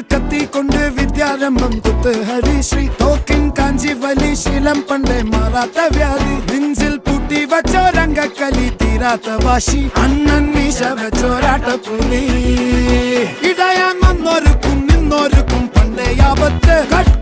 കത്തി കൊണ്ട് വിദ്യാരംഭം കുത്ത്. ഹരിശ്രീ തോക്കിൻ കാഞ്ചി വലി. ശീലം പണ്ടേ മാറാത്ത വ്യാധി. നെഞ്ചിൽ പൂട്ടി വച്ചോരംഗക്കലി തീരാത്ത വാശി. അണ്ണൻ മീശ വെച്ചോരാട്ട പുലി ഇടയാൻ വന്നോരുക്കും നിന്നോരുക്കും പണ്ടേ ആപത്ത് കട്ടച്ചോര